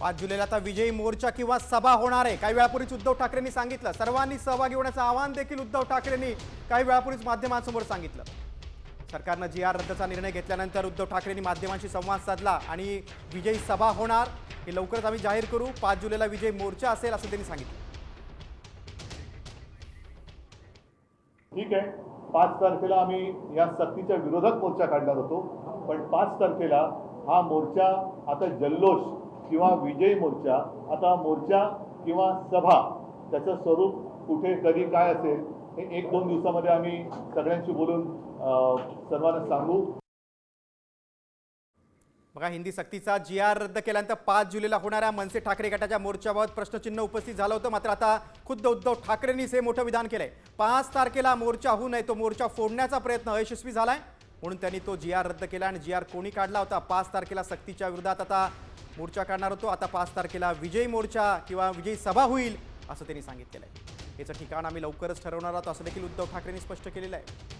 पाच जुलैला आता विजयी मोर्चा किंवा सभा होणार आहे. काही वेळापूर्वीच उद्धव ठाकरेंनी सांगितलं. सर्वांनी सहभागी होण्याचं आवाहन देखील उद्धव ठाकरेंनी काही वेळापूर्वीच माध्यमांसमोर सांगितलं. सरकारनं जी आर रद्दचा निर्णय घेतल्यानंतर उद्धव ठाकरेंनी माध्यमांशी संवाद साधला आणि विजयी सभा होणार हे लवकरच आम्ही जाहीर करू. पाच जुलैला विजयी मोर्चा असेल असं त्यांनी सांगितलं. ठीक आहे. पाच तारखेला आम्ही या सक्तीच्या विरोधात मोर्चा काढणार होतो. पण पाच तारखेला हा मोर्चा आता जल्लोष किंवा विजयी मोर्चा आता मोर्चा किंवा सभा त्याचं स्वरूप कुठे कधी काय असेल हे एक दोन दिवसामध्ये आम्ही सगळ्यांशी बोलून सर्वांना सांगू. बघा हिंदी सक्तीचा जी आर रद्द केल्यानंतर पाच जुलैला होणाऱ्या मनसे ठाकरे गटाच्या मोर्चाबाबत प्रश्नचिन्ह उपस्थित झालं होतं. मात्र आता खुद्द उद्धव ठाकरेंनीच हे मोठं विधान केलंय. पाच तारखेला मोर्चा होऊ नये तो मोर्चा फोडण्याचा प्रयत्न अयशस्वी झालाय. म्हणून त्यांनी तो जी आर रद्द केला आणि जी आर कोणी काढला होता? पाच तारखेला सक्तीच्या विरोधात आता मोर्चा काढणार होतो. आता पाच तारखेला विजयी मोर्चा किंवा विजयी सभा होईल असं त्यांनी सांगितलेलं आहे. याचं ठिकाण आम्ही लवकरच ठरवणार आहोत असं देखील उद्धव ठाकरेंनी स्पष्ट केलेलं आहे.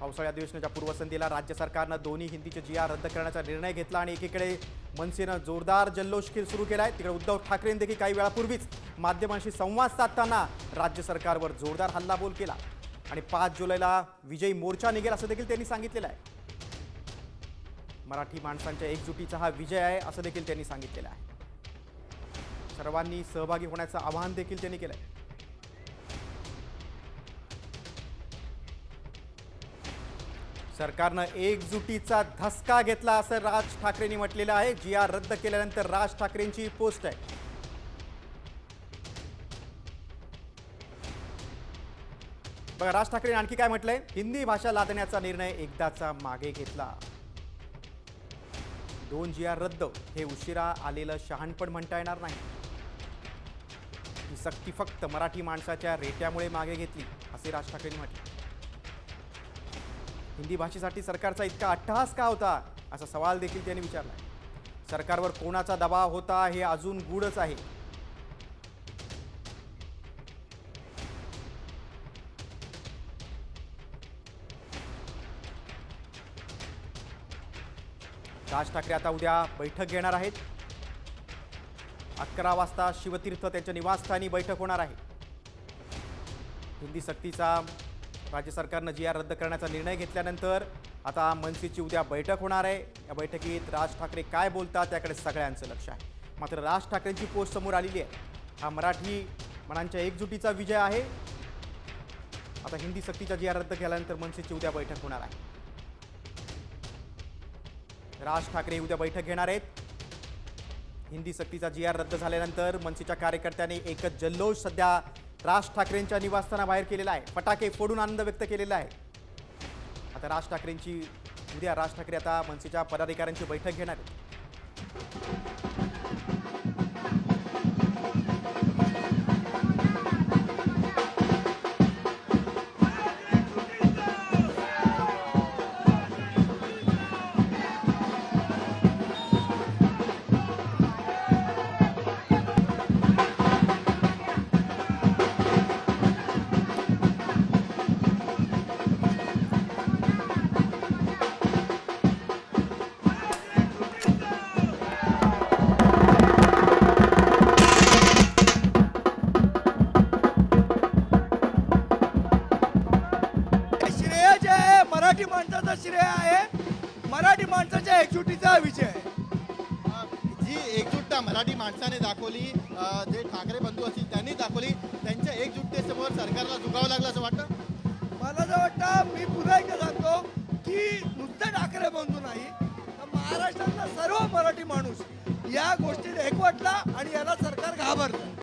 पावसाळी अधिवेशनाच्या पूर्वसंध्येला राज्य सरकारनं दोन्ही हिंदीचे जी आर रद्द करण्याचा निर्णय घेतला आणि एकीकडे मनसेनं जोरदार जल्लोष सुरू सुरू आहे तिकडे उद्धव ठाकरेंनी देखील काही वेळापूर्वीच माध्यमांशी संवाद साधताना राज्य सरकारवर जोरदार हल्लाबोल केला. आणि पाच जुलैला विजयी मोर्चा निघेल असं देखील त्यांनी सांगितलेलं आहे. मराठी माणसांच्या एकजुटीचा हा विजय आहे असं देखील त्यांनी सांगितलेलं आहे. सर्वांनी सहभागी होण्याचं आवाहन देखील त्यांनी केलंय. सरकारनं एकजुटीचा धसका घेतला असं राज ठाकरेंनी म्हटलेलं आहे. जी आर रद्द केल्यानंतर राज ठाकरेंची पोस्ट आहे. बघा राज ठाकरे आणखी काय म्हटलंय? हिंदी भाषा लादण्याचा निर्णय एकदाचा मागे घेतला. दोन जी आर रद्द. हे उशिरा आलेलं शहाणपण म्हणता येणार नाही. ही सक्ती फक्त मराठी माणसाच्या रेट्यामुळे मागे घेतली असे राज ठाकरेंनी म्हटले हिंदी भाषेसाठी सरकारचा इतका अट्टहास का होता? असा सवाल देखील त्यांनी विचारला. सरकारवर कोणाचा दबाव होता हे अजून गूढच आहे. राज ठाकरे आता उद्या बैठक घेणार आहेत. अकरा वाजता शिवतीर्थ त्यांच्या निवासस्थानी बैठक होणार आहे. हिंदी सक्तीचा राज्य सरकारनं जी आर रद्द करण्याचा निर्णय घेतल्यानंतर आता मनसेची उद्या बैठक होणार आहे. या बैठकीत राज ठाकरे काय बोलतात त्याकडे सगळ्यांचं लक्ष आहे. मात्र राज ठाकरेंची पोस्ट समोर आलेली आहे. हा मराठी मनांच्या एकजुटीचा विजय आहे. आता हिंदी सक्तीचा जी आर रद्द केल्यानंतर मनसेची उद्या बैठक होणार आहे. राज ठाकरे उद्या बैठक घेणार आहेत. हिंदी सक्तीचा जी आर रद्द झाल्यानंतर मनसेच्या कार्यकर्त्यांनी एकच जल्लोष सध्या राज ठाकरेंच्या निवासस्थानाबाहेर केलेला आहे. फटाके फोडून आनंद व्यक्त केलेला आहे. आता राज ठाकरेंची उद्या राज ठाकरे आता मनसेच्या पदाधिकाऱ्यांची बैठक घेणार आहेत. मराठी माणसाचं श्रेय आहे. मराठी माणसाच्या एकजुटीचा विजय. आहे जी एकजुटता मराठी माणसाने दाखवली अ, जे ठाकरे बंधू असतील त्यांनी दाखवली त्यांच्या एकजुटतेसमोर सरकारला झुकावं लागलं असं वाटतं? मला जर वाटतं मी पुन्हा एकदा सांगतो की नुसतं ठाकरे बंधू नाही तर महाराष्ट्रातला सर्व मराठी माणूस या गोष्टीत एकवटला आणि याला सरकार घाबरलं.